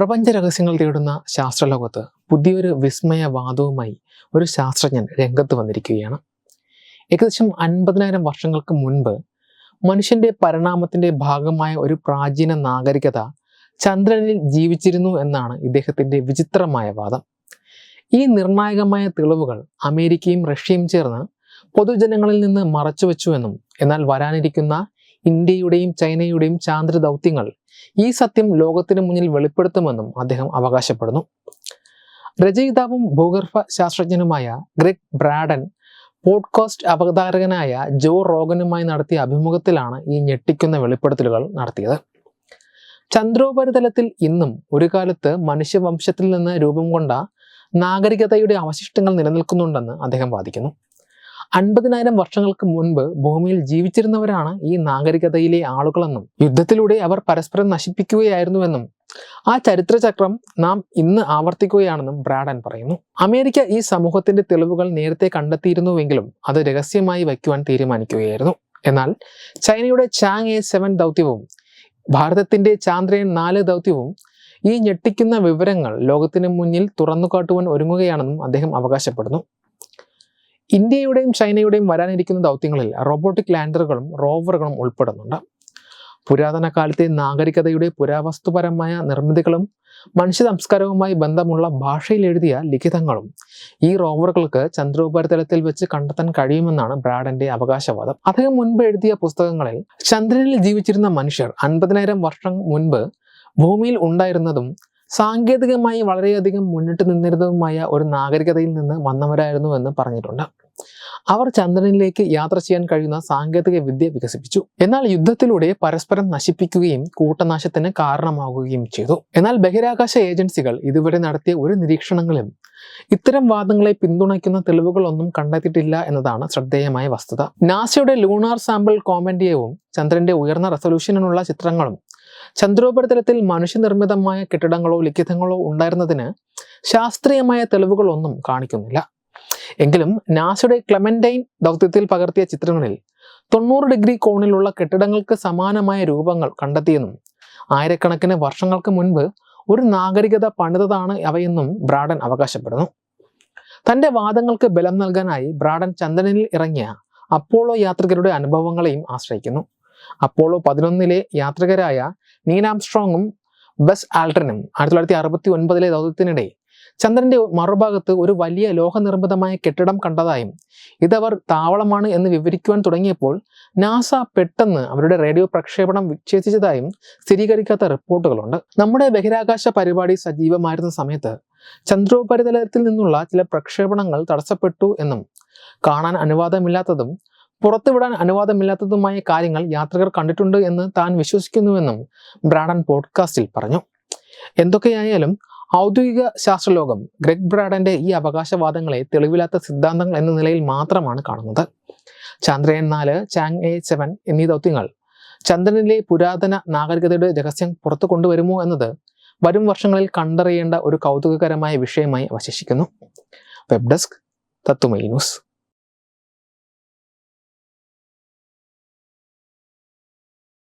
പ്രപഞ്ച രഹസ്യങ്ങൾ തേടുന്ന ശാസ്ത്രലോകത്ത് പുതിയൊരു വിസ്മയവാദവുമായി ഒരു ശാസ്ത്രജ്ഞൻ രംഗത്ത് വന്നിരിക്കുകയാണ്. ഏകദേശം അൻപതിനായിരം വർഷങ്ങൾക്ക് മുൻപ് മനുഷ്യന്റെ പരിണാമത്തിന്റെ ഭാഗമായ ഒരു പ്രാചീന നാഗരികത ചന്ദ്രനിൽ ജീവിച്ചിരുന്നു എന്നാണ് ഇദ്ദേഹത്തിന്റെ വിചിത്രമായ വാദം. ഈ നിർണായകമായ തെളിവുകൾ അമേരിക്കയും റഷ്യയും ചേർന്ന് പൊതുജനങ്ങളിൽ നിന്ന് മറച്ചുവെച്ചുവെന്നും എന്നാൽ വരാനിരിക്കുന്ന ഇന്ത്യയുടെയും ചൈനയുടെയും ചാന്ദ്ര ദൗത്യങ്ങൾ ഈ സത്യം ലോകത്തിന് മുന്നിൽ വെളിപ്പെടുത്തുമെന്നും അദ്ദേഹം അവകാശപ്പെടുന്നു. രചയിതാവും ഭൂഗർഭ ശാസ്ത്രജ്ഞനുമായ ഗ്രെഗ് ബ്രാഡൻ പോഡ്കാസ്റ്റ് അവതാരകനായ ജോ റോഗനുമായി നടത്തിയ അഭിമുഖത്തിലാണ് ഈ ഞെട്ടിക്കുന്ന വെളിപ്പെടുത്തലുകൾ നടത്തിയത്. ചന്ദ്രോപരിതലത്തിൽ ഇന്നും ഒരു കാലത്ത് മനുഷ്യവംശത്തിൽ നിന്ന് രൂപം കൊണ്ട നാഗരികതയുടെ അവശിഷ്ടങ്ങൾ നിലനിൽക്കുന്നുണ്ടെന്ന് അദ്ദേഹം വാദിക്കുന്നു. അൻപതിനായിരം വർഷങ്ങൾക്ക് മുൻപ് ഭൂമിയിൽ ജീവിച്ചിരുന്നവരാണ് ഈ നാഗരികതയിലെ ആളുകളെന്നും യുദ്ധത്തിലൂടെ അവർ പരസ്പരം നശിപ്പിക്കുകയായിരുന്നുവെന്നും ആ ചരിത്രചക്രം നാം ഇന്ന് ആവർത്തിക്കുകയാണെന്നും ബ്രാഡൻ പറയുന്നു. അമേരിക്ക ഈ സമൂഹത്തിന്റെ തെളിവുകൾ നേരത്തെ കണ്ടെത്തിയിരുന്നുവെങ്കിലും അത് രഹസ്യമായി വയ്ക്കുവാൻ തീരുമാനിക്കുകയായിരുന്നു. എന്നാൽ ചൈനയുടെ ചാങ് എ സെവൻ ദൗത്യവും ഭാരതത്തിന്റെ ചാന്ദ്രയൻ നാല് ദൗത്യവും ഈ ഞെട്ടിക്കുന്ന വിവരങ്ങൾ ലോകത്തിന് മുന്നിൽ തുറന്നു കാട്ടുവാൻ ഒരുങ്ങുകയാണെന്നും അദ്ദേഹം അവകാശപ്പെടുന്നു. ഇന്ത്യയുടെയും ചൈനയുടെയും വരാനിരിക്കുന്ന ദൗത്യങ്ങളിൽ റോബോട്ടിക് ലാൻഡറുകളും റോവറുകളും ഉൾപ്പെടുന്നുണ്ട്. പുരാതന കാലത്തെ നാഗരികതയുടെ പുരാവസ്തുപരമായ നിർമ്മിതികളും മനുഷ്യ സംസ്കാരവുമായി ബന്ധമുള്ള ഭാഷയിൽ എഴുതിയ ലിഖിതങ്ങളും ഈ റോവറുകൾക്ക് ചന്ദ്രോപരിതലത്തിൽ വെച്ച് കണ്ടെത്താൻ കഴിയുമെന്നാണ് ബ്രാഡന്റെ അവകാശവാദം. അദ്ദേഹം മുൻപ് എഴുതിയ പുസ്തകങ്ങളിൽ ചന്ദ്രനിൽ ജീവിച്ചിരുന്ന മനുഷ്യർ അൻപതിനായിരം വർഷം മുൻപ് ഭൂമിയിൽ ഉണ്ടായിരുന്നതും സാങ്കേതികമായി വളരെയധികം മുന്നിട്ട് നിന്നിരുന്നതുമായ ഒരു നാഗരികതയിൽ നിന്ന് വന്നവരായിരുന്നു എന്ന് പറഞ്ഞിട്ടുണ്ട്. അവർ ചന്ദ്രനിലേക്ക് യാത്ര ചെയ്യാൻ കഴിയുന്ന സാങ്കേതിക വിദ്യ വികസിപ്പിച്ചു. എന്നാൽ യുദ്ധത്തിലൂടെ പരസ്പരം നശിപ്പിക്കുകയും കൂട്ടനാശത്തിന് കാരണമാകുകയും ചെയ്തു. എന്നാൽ ബഹിരാകാശ ഏജൻസികൾ ഇതുവരെ നടത്തിയ ഒരു നിരീക്ഷണങ്ങളും ഇത്തരം വാദങ്ങളെ പിന്തുണയ്ക്കുന്ന തെളിവുകളൊന്നും കണ്ടെത്തിയിട്ടില്ല എന്നതാണ് ശ്രദ്ധേയമായ വസ്തുത. നാസയുടെ ലൂണാർ സാമ്പിൾ കോമന്റിയവും ചന്ദ്രന്റെ ഉയർന്ന റെസൊല്യൂഷനുള്ള ചിത്രങ്ങളും ചന്ദ്രോപരിതലത്തിൽ മനുഷ്യനിർമ്മിതമായ കെട്ടിടങ്ങളോ ലിഖിതങ്ങളോ ഉണ്ടായിരുന്നതിന് ശാസ്ത്രീയമായ തെളിവുകളൊന്നും കാണിക്കുന്നില്ല. എങ്കിലും നാസയുടെ ക്ലെമന്റൈൻ ദൗത്യത്തിൽ പകർത്തിയ ചിത്രങ്ങളിൽ തൊണ്ണൂറ് ഡിഗ്രി കോണിലുള്ള കെട്ടിടങ്ങൾക്ക് സമാനമായ രൂപങ്ങൾ കണ്ടെത്തിയെന്നും ആയിരക്കണക്കിന് വർഷങ്ങൾക്ക് മുൻപ് ഒരു നാഗരികത പണിതതാണ് അവയെന്നും ബ്രാഡൻ അവകാശപ്പെടുന്നു. തന്റെ വാദങ്ങൾക്ക് ബലം നൽകാനായി ബ്രാഡൻ ചന്ദ്രനിൽ ഇറങ്ങിയ അപ്പോളോ യാത്രികരുടെ അനുഭവങ്ങളെയും ആശ്രയിക്കുന്നു. അപ്പോളോ പതിനൊന്നിലെ യാത്രികരായ നീനാംസ്ട്രോങ്ങും ബസ് ആൾട്ടനും ആയിരത്തി തൊള്ളായിരത്തി അറുപത്തി ഒൻപതിലെ ദൗത്യത്തിനിടെ ചന്ദ്രന്റെ മറുഭാഗത്ത് ഒരു വലിയ ലോഹനിർമ്മിതമായ കെട്ടിടം കണ്ടതായും ഇതവർ താവളമാണ് എന്ന് വിവരിക്കുവാൻ തുടങ്ങിയപ്പോൾ നാസ പെട്ടെന്ന് അവരുടെ റേഡിയോ പ്രക്ഷേപണം വിച്ഛേദിച്ചതായും സ്ഥിരീകരിക്കാത്ത റിപ്പോർട്ടുകളുണ്ട്. നമ്മുടെ ബഹിരാകാശ പരിപാടി സജീവമായിരുന്ന സമയത്ത് ചന്ദ്രോപരിതലത്തിൽ നിന്നുള്ള ചില പ്രക്ഷേപണങ്ങൾ തടസ്സപ്പെട്ടു എന്നും കാണാൻ അനുവാദമില്ലാത്തതും പുറത്തുവിടാൻ അനുവാദമില്ലാത്തതുമായ കാര്യങ്ങൾ യാത്രികർ കണ്ടിട്ടുണ്ട് എന്ന് താൻ വിശ്വസിക്കുന്നുവെന്നും ബ്രാഡൻ പോഡ്കാസ്റ്റിൽ പറഞ്ഞു. എന്തൊക്കെയായാലും ഔദ്യോഗിക ശാസ്ത്രലോകം ഗ്രെഗ് ബ്രാഡന്റെ ഈ അവകാശവാദങ്ങളെ തെളിവില്ലാത്ത സിദ്ധാന്തങ്ങൾ എന്ന നിലയിൽ മാത്രമാണ് കാണുന്നത്. ചന്ദ്രയാൻ നാല് ചാങ് എ സെവൻ എന്നീ ദൗത്യങ്ങൾ ചന്ദ്രനിലെ പുരാതന നാഗരികതയുടെ രഹസ്യം പുറത്തു കൊണ്ടുവരുമോ എന്നത് വരും വർഷങ്ങളിൽ കണ്ടറിയേണ്ട ഒരു കൗതുകകരമായ വിഷയമായി അവശേഷിക്കുന്നു. വെബ് ഡെസ്ക് തത്തുമൈ ന്യൂസ്.